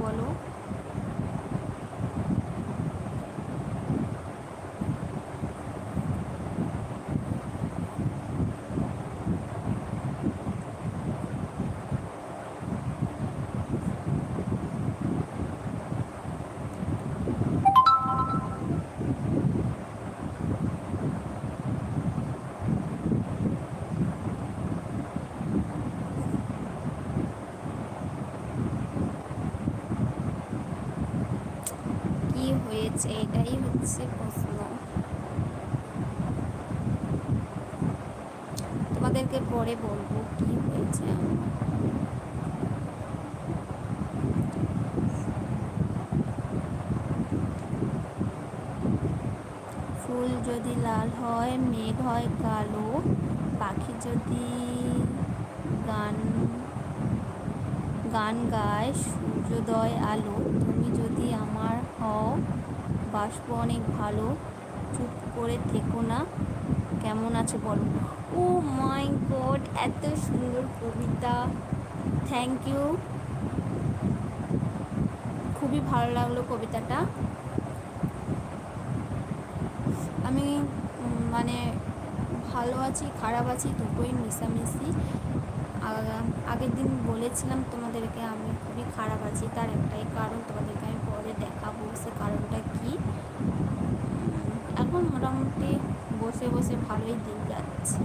বলো। হয়েছে এটাই হচ্ছে প্রশ্ন তোমাদেরকে পরে বলব কি হয়েছে। ফুল যদি লাল হয়, মেঘ হয়, কালো, পাখি যদি গান গান গায়, সূর্যোদয়, আলো, তুমি যদি আমার হও বাসবো অনেক ভালো। চুপ করে থেকো না। কেমন আছে বলো? ও মাই গড, এত সুন্দর কবিতা। থ্যাংক ইউ খুবই ভালো লাগল কবিতাটা। আমি মানে ভালো আছি, খারাপ আছি, দুটোই মিশামিশি। আগের দিন বলেছিলাম তোমাদেরকে, আমি খুবই খারাপ আছি। তার একটাই কারণ তোমাদেরকে আমি পরে দেখাবো, সে কারণটা কি? এখন মোটামুটি বসে বসে ভালোই দিন যাচ্ছে।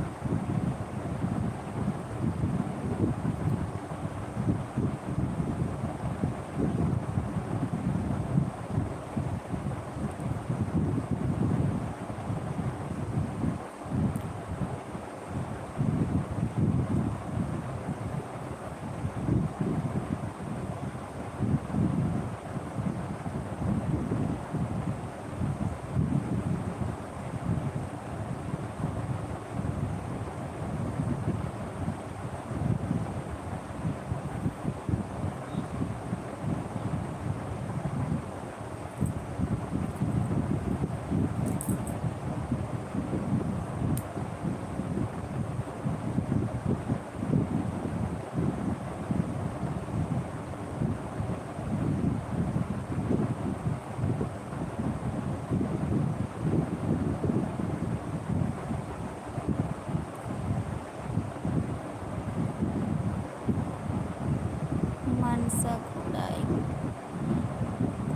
মানসা ঘোড়াই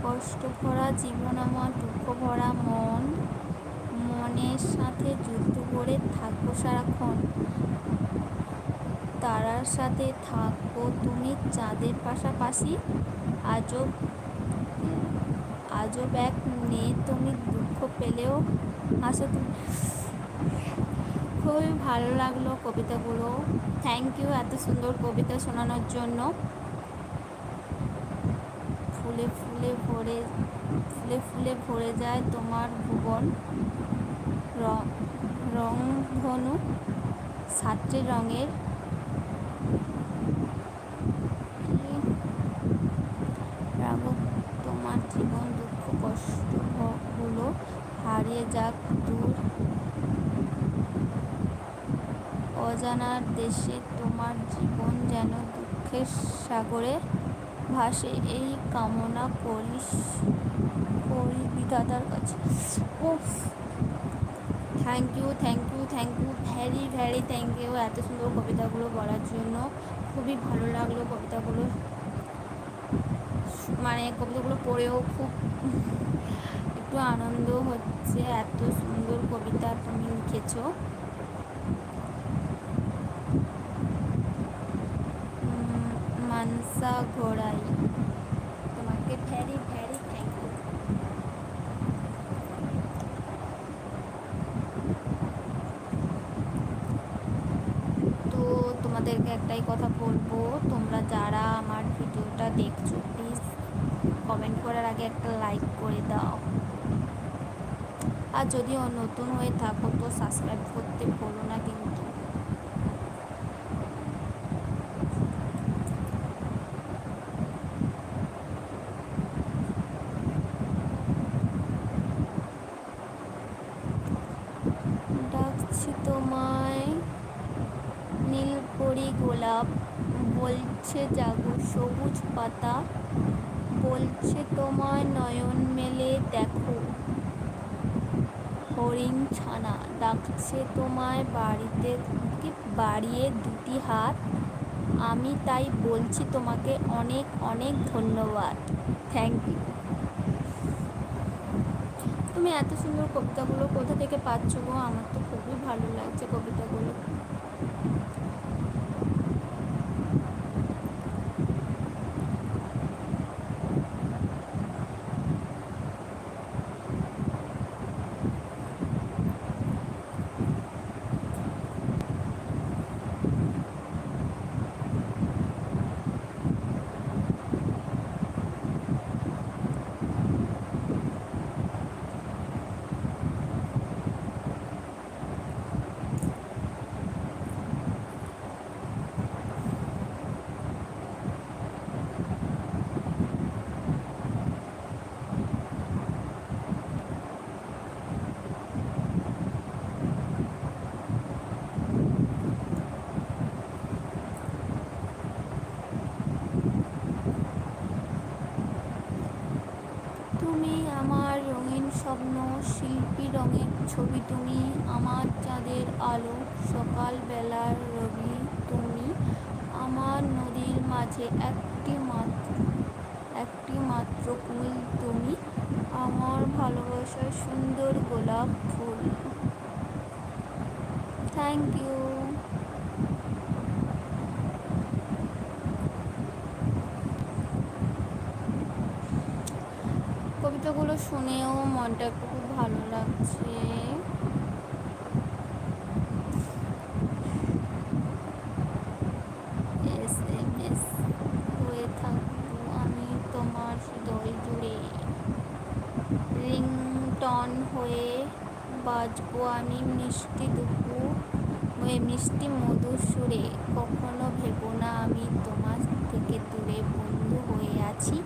কষ্ট ভরা জীবন আমার, দুঃখ ভরা মন। মনের সাথে যুদ্ধ করে থাকব সারাক্ষণ। তারার সাথে থাকব তুমি চাঁদের পাশাপাশি। আজব আজব এক মেয়ে তুমি দুঃখ পেলেও আসো তুমি। খুবই ভালো লাগল কবিতাগুলো। থ্যাংক ইউ এত সুন্দর কবিতা শোনানোর জন্য। ফুলে ফুলে ভরে, ফুলে ফুলে ভরে যায় তোমার ভুবন। রং, রংধনু সাতটি রঙের। রাঘব, তোমার জীবন দুঃখ, কষ্ট হ- হারিয়ে যাক দূর। অজানার দেশে তোমার জীবন যেন দুঃখের সাগরে। ভাসে, এই কামনা করিস, করি বিধাতার কাছে। ও thank you thank you thank you very very thank you এত সুন্দর কবিতাগুলো বলার জন্য খুবই ভালো লাগল কবিতাগুলো। মানে কবিতাগুলো পড়েও খুব একটু আনন্দ হচ্ছে। এত সুন্দর কবিতা তুমি লিখেছো। মানসা ঘোড়াই। তোমাকে ভ্যারি ভ্যারি থ্যাংক ইউ তো তোমাদেরকে একটাই কথা বলব, তোমরা যারা আমার ভিডিওটা দেখছ প্লিজ কমেন্ট করার আগে একটা লাইক করে দাও। আর যদিও নতুন হয়ে থাকো, তো সাবস্ক্রাইব করতে ভুলো না কিন্তু ডাকছি তোমায় নীলপরি গোলাপ বলছে জাগো পাতা বলছে তোমায় নয়ন মেলে দেখো। হরিণ ছানা ডাকছে তোমায় বাড়িতে বাড়িয়ে দুটি হাত। আমি তাই বলছি তোমাকে অনেক অনেক ধন্যবাদ। থ্যাংক ইউ তুমি এত সুন্দর কবিতাগুলো কোথা থেকে পাচ্ছ গো? আমার তো খুবই ভালো লাগছে কবিতাগুলো তুমি আমার রঙিন স্বপ্ন শিল্পী রঙের ছবি তুমি, আমার চাঁদের আলো, সকালবেলার রবি তুমি, আমার নদীর মাঝে একটি মাত্র একটি মাত্র কুল তুমি, আমার ভালোবাসার সুন্দর গোলাপ ফুল। থ্যাংক ইউ কবিতাগুলো শুনেও মনটা খুব ভালো লাগছে। হয়ে বাজবো আমি মিষ্টি দুপুর হয়ে মিষ্টি মধুর সুরে। কখনো ভেবো না আমি তোমার থেকে দূরে বন্ধু হয়ে আছি।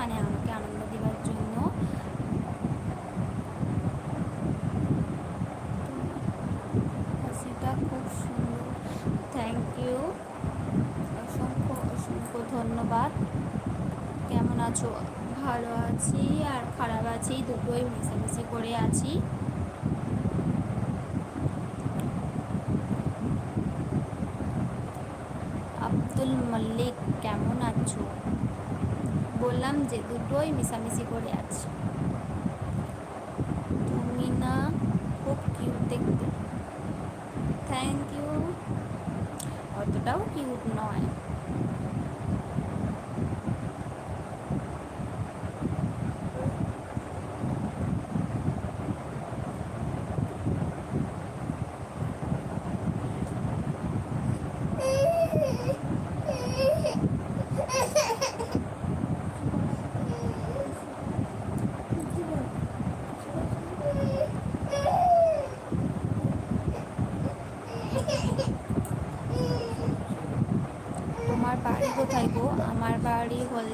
মানে আমাকে আনন্দ দেওয়ার জন্য। সেটা খুব সুন্দর। থ্যাংক ইউ অসংখ্য অসংখ্য ধন্যবাদ। কেমন আছো? ভালো আছি আর খারাপ আছি, দুটোই মিশামিশি করে আছি। আব্দুল মল্লিক, কেমন আছো? বললাম যে দুটোই মিশামিশি করে আছে। তুমি না খুব কিউট দেখতে। থ্যাংক ইউ অতটাও কিউট নয়।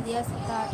días está